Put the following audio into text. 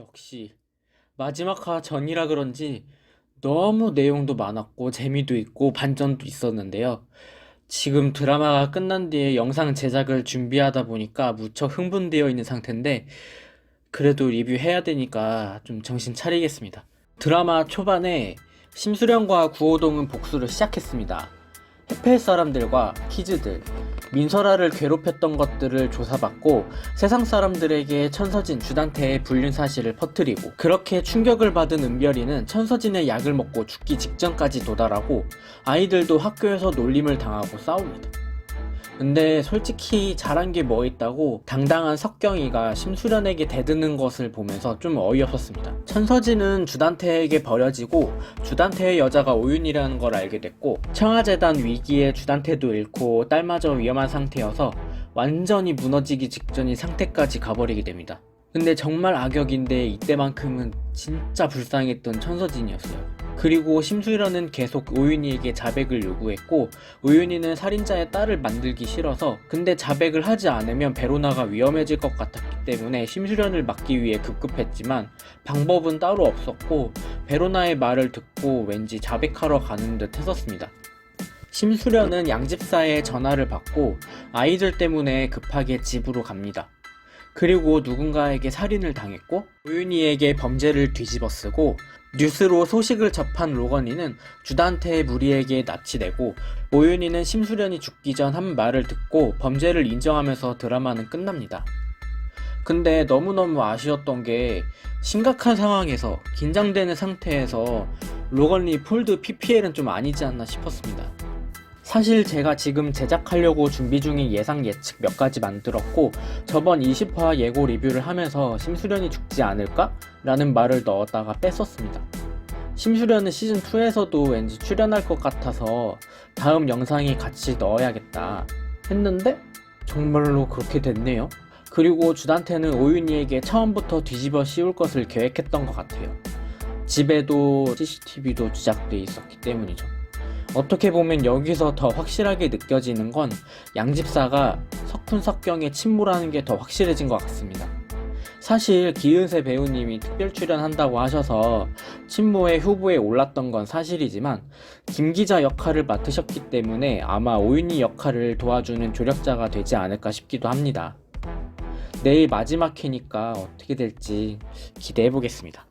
역시 마지막 화 전이라 그런지 너무 내용도 많았고 재미도 있고 반전도 있었는데요. 지금 드라마가 끝난 뒤에 영상 제작을 준비하다 보니까 무척 흥분되어 있는 상태인데 그래도 리뷰해야 되니까 좀 정신 차리겠습니다. 드라마 초반에 심수련과 구호동은 복수를 시작했습니다. 해패 사람들과 키즈들, 민설아를 괴롭혔던 것들을 조사받고 세상 사람들에게 천서진 주단태의 불륜 사실을 퍼뜨리고 그렇게 충격을 받은 은별이는 천서진의 약을 먹고 죽기 직전까지 도달하고 아이들도 학교에서 놀림을 당하고 싸웁니다. 근데 솔직히 잘한 게 뭐 있다고 당당한 석경이가 심수련에게 대드는 것을 보면서 좀 어이없었습니다. 천서진은 주단태에게 버려지고 주단태의 여자가 오윤이라는 걸 알게 됐고 청아재단 위기에 주단태도 잃고 딸마저 위험한 상태여서 완전히 무너지기 직전인 상태까지 가버리게 됩니다. 근데 정말 악역인데 이때만큼은 진짜 불쌍했던 천서진이었어요. 그리고 심수련은 계속 오윤희에게 자백을 요구했고 오윤희는 살인자의 딸을 만들기 싫어서 근데 자백을 하지 않으면 베로나가 위험해질 것 같았기 때문에 심수련을 막기 위해 급급했지만 방법은 따로 없었고 베로나의 말을 듣고 왠지 자백하러 가는 듯 했었습니다. 심수련은 양집사의 전화를 받고 아이들 때문에 급하게 집으로 갑니다. 그리고 누군가에게 살인을 당했고 오윤희에게 범죄를 뒤집어쓰고 뉴스로 소식을 접한 로건이는 주단태의 무리에게 납치되고 오윤희는 심수련이 죽기 전 한 말을 듣고 범죄를 인정하면서 드라마는 끝납니다. 근데 너무너무 아쉬웠던 게 심각한 상황에서 긴장되는 상태에서 로건리 폴드 PPL은 좀 아니지 않나 싶었습니다. 사실 제가 지금 제작하려고 준비 중인 예상 예측 몇 가지 만들었고 저번 20화 예고 리뷰를 하면서 심수련이 죽지 않을까? 라는 말을 넣었다가 뺐었습니다. 심수련은 시즌2에서도 왠지 출연할 것 같아서 다음 영상에 같이 넣어야겠다 했는데 정말로 그렇게 됐네요. 그리고 주단태는 오윤희에게 처음부터 뒤집어 씌울 것을 계획했던 것 같아요. 집에도 CCTV도 제작돼 있었기 때문이죠. 어떻게 보면 여기서 더 확실하게 느껴지는 건 양집사가 석훈석경에 침몰하는 게 더 확실해진 것 같습니다. 사실 기은세 배우님이 특별 출연한다고 하셔서 친모의 후보에 올랐던 건 사실이지만 김 기자 역할을 맡으셨기 때문에 아마 오윤희 역할을 도와주는 조력자가 되지 않을까 싶기도 합니다. 내일 마지막 회니까 어떻게 될지 기대해 보겠습니다.